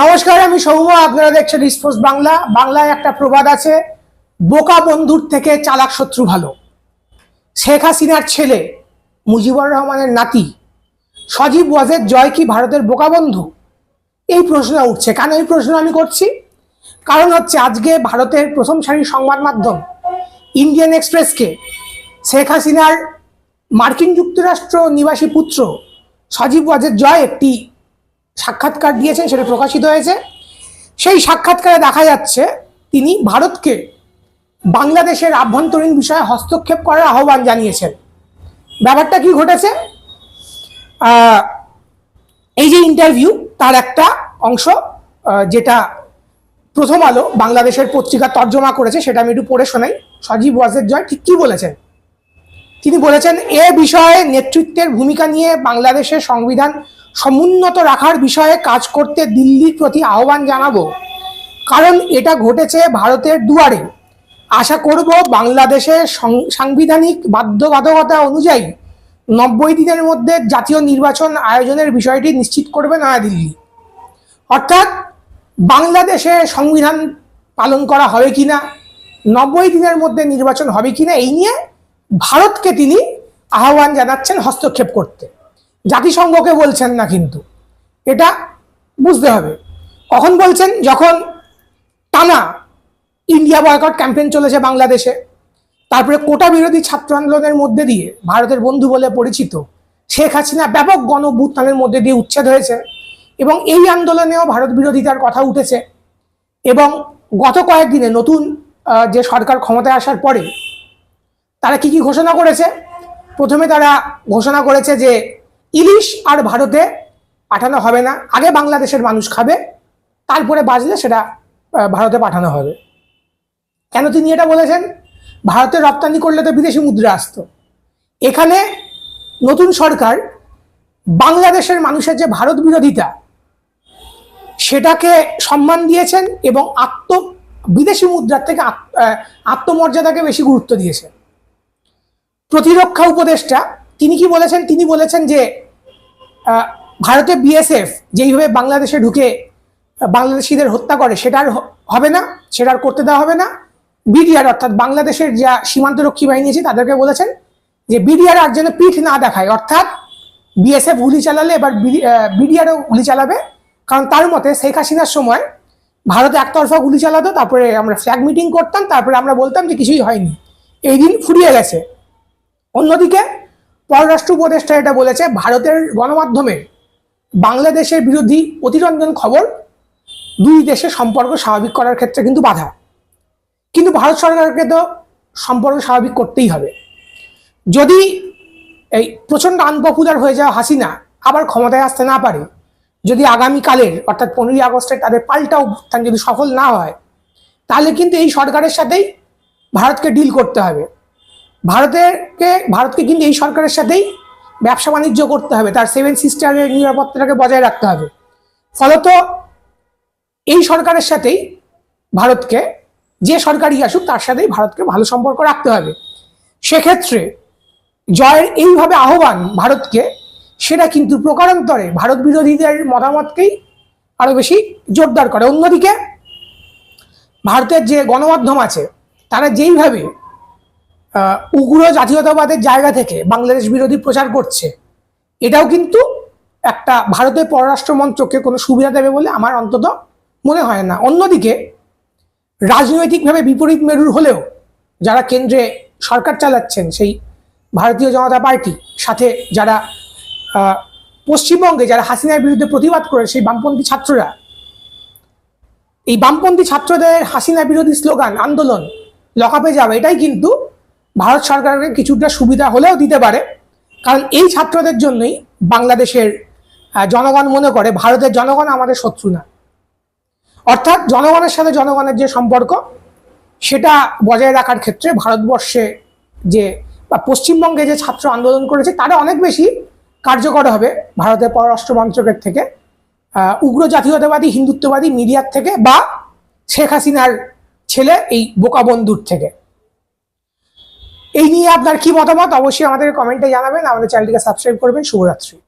নমস্কার, আমি সৌম আপনারা দেখছেন স্পোর্টস বাংলা বাংলায় একটা প্রবাদ আছে, বোকা বন্ধুর থেকে চালাক শত্রু ভালো। শেখ হাসিনার ছেলে মুজিবুর রহমানের নাতি, সজীব ওয়াজেদ জয় কি ভারতের বোকা বন্ধু? এই প্রশ্ন উঠছে। কেন এই প্রশ্ন আমি করছি? কারণ হচ্ছে আজকে ভারতের প্রথম সারির সংবাদ মাধ্যম ইন্ডিয়ান এক্সপ্রেসকে শেখ হাসিনার মার্কিন যুক্তরাষ্ট্র নিবাসী পুত্র সজীব ওয়াজেদ জয় একটি সাক্ষাৎকার দিয়েছেন, সেটা প্রকাশিত হয়েছে। সেই সাক্ষাৎকারে দেখা যাচ্ছে, তিনি ভারতকে বাংলাদেশের আভ্যন্তরীণ বিষয়ে হস্তক্ষেপ করার আহ্বান জানিয়েছেন। ব্যাপারটা কি ঘটেছে? এই যে ইন্টারভিউ তার একটা অংশ যেটা প্রথম আলো বাংলাদেশের পত্রিকা তর্জমা করেছে, সেটা আমি একটু পড়ে শোনাই। সজীব ওয়াজেদ জয় ঠিক কি বলেছেন? তিনি বলেছেন, এ বিষয়ে নেতৃত্বের ভূমিকা নিয়ে বাংলাদেশের সংবিধান সমুন্নত রাখার বিষয়ে কাজ করতে দিল্লির প্রতি আহ্বান জানাব। কারণ এটা ঘটেছে ভারতের দুয়ারে। আশা করব বাংলাদেশের সাংবিধানিক বাধ্যবাধকতা অনুযায়ী নব্বই দিনের মধ্যে জাতীয় নির্বাচন আয়োজনের বিষয়টি নিশ্চিত করবে নয়াদিল্লি। অর্থাৎ বাংলাদেশে সংবিধান পালন করা হবে কিনা, নব্বই দিনের মধ্যে নির্বাচন হবে কিনা, এই নিয়ে ভারতকে তিনি আহ্বান জানাচ্ছেন হস্তক্ষেপ করতে। জাতিসংঘকে বলছেন না কিন্তু। এটা বুঝতে হবে। কখন বলছেন? যখন টানা ইন্ডিয়া বয়কট ক্যাম্পেন চলেছে বাংলাদেশে। তারপরে কোটা বিরোধী ছাত্র আন্দোলনের মধ্যে দিয়ে ভারতের বন্ধু বলে পরিচিত শেখ হাসিনা ব্যাপক গণ মধ্যে দিয়ে উচ্ছেদ হয়েছে এবং এই আন্দোলনেও ভারত বিরোধিতার কথা উঠেছে। এবং গত কয়েকদিনে নতুন যে সরকার ক্ষমতায় আসার পরে তারা কি কি ঘোষণা করেছে? প্রথমে তারা ঘোষণা করেছে যে ইলিশ আর ভারতে পাঠানো হবে না। আগে বাংলাদেশের মানুষ খাবে, তারপরে বাজলে সেটা ভারতে পাঠানো হবে। কেন তিনি এটা বলেছেন? ভারতে রপ্তানি করলে তো বিদেশি মুদ্রা আসতো। এখানে নতুন সরকার বাংলাদেশের মানুষের যে ভারত বিরোধিতা, সেটাকে সম্মান দিয়েছেন এবং আত্ম, বিদেশি মুদ্রার থেকে আত্মমর্যাদাকে বেশি গুরুত্ব দিয়েছেন। প্রতিরক্ষা উপদেষ্টা, তিনি কি বলেছেন? তিনি বলেছেন যে ভারতে বিএসএফ যেইভাবে বাংলাদেশে ঢুকে বাংলাদেশিদের হত্যা করে, সেটা আর হ- হবে না, সেটা আর করতে দেওয়া হবে না। বিডিআর অর্থাৎ বাংলাদেশের যা সীমান্তরক্ষী বাহিনী আছে, তাদেরকে বলেছেন যে বিডিআর আর যেন পিঠ না দেখায়, অর্থাৎ বিএসএফ গুলি চালালে এবার বিডিআরও গুলি চালাবে। কারণ তার মতে শেখ হাসিনার সময় ভারত একতরফা গুলি চালাতো, তারপরে আমরা ফ্ল্যাগ মিটিং করতাম, তারপরে আমরা বলতাম যে কিছুই হয়নি। এই দিন ফুরিয়ে গেছে। অন্যদিকে পররাষ্ট্র উপদেষ্টা এটা বলেছে, ভারতের গণমাধ্যমে বাংলাদেশের বিরোধী অতিরঞ্জন খবর দুই দেশের সম্পর্ক স্বাভাবিক করার ক্ষেত্রে কিন্তু বাধা। কিন্তু ভারত সরকারকে তো সম্পর্ক স্বাভাবিক করতেই হবে। যদি এই প্রচণ্ড আনপপুলার হয়ে যাওয়া হাসিনা আবার ক্ষমতায় আসতে না পারে, যদি আগামীকালের, অর্থাৎ পনেরোই আগস্টে তাদের পাল্টা অভ্যুত্থান যদি সফল না হয়, তাহলে কিন্তু এই সরকারের সাথেই ভারতকে ডিল করতে হবে। ভারতেরকে, ভারতকে কিন্তু এই সরকারের সাথেই ব্যবসা বাণিজ্য করতে হবে, তার সেভেন সিস্টারের নিরাপত্তাটাকে বজায় রাখতে হবে। ফলত এই সরকারের সাথেই ভারতকে, যে সরকারই আসুক, তার সাথেই ভারতকে ভালো সম্পর্ক রাখতে হবে। সেক্ষেত্রে জয়ের এইভাবে আহ্বান ভারতকে, সেটা কিন্তু প্রকারান্তরে ভারত বিরোধীদের মতামতকেই আরও বেশি জোরদার করে। অন্যদিকে ভারতের যে গণমাধ্যম আছে, তারা যেইভাবে উগ্র জাতীয়তাবাদের জায়গা থেকে বাংলাদেশ বিরোধী প্রচার করছে। এটাও কিন্তু একটা ভারতের পররাষ্ট্র মন্ত্রককে কোনো সুবিধা দেবে বলে আমার অন্তত মনে হয় না। অন্যদিকে, রাজনৈতিকভাবে বিপরীত মেরুর হলেও যারা কেন্দ্রে সরকার চালাচ্ছেন, সেই ভারতীয় জনতা পার্টি, সাথে যারা পশ্চিমবঙ্গে যারা হাসিনার বিরুদ্ধে প্রতিবাদ করে, সেই বামপন্থী ছাত্ররা, এই বামপন্থী ছাত্রদের হাসিনা বিরোধী স্লোগান, আন্দোলন, লকাপে যাবে, এটাই কিন্তু ভারত সরকারকে কিছুটা সুবিধা হলেও দিতে পারে। কারণ এই ছাত্রদের জন্যই বাংলাদেশের জনগণ মনে করে, ভারতের জনগণ আমাদের শত্রু না। অর্থাৎ জনগণের সাথে জনগণের যে সম্পর্ক, সেটা বজায় রাখার ক্ষেত্রে ভারতবর্ষে যে, বা পশ্চিমবঙ্গে যে ছাত্র আন্দোলন করেছে তারা অনেক বেশি কার্যকর হবে ভারতের পররাষ্ট্র মন্ত্রকের থেকে উগ্র জাতীয়তাবাদী, হিন্দুত্ববাদী মিডিয়ার থেকে, বা শেখ হাসিনার ছেলে এই বোকা বন্ধুর থেকে। এই নিয়ে আপনার কি মতামত? অবশ্যই আমাদের কমেন্টে জানাবেন। আমাদের চ্যানেলটিকে সাবস্ক্রাইব করবেন। শুভরাত্রি।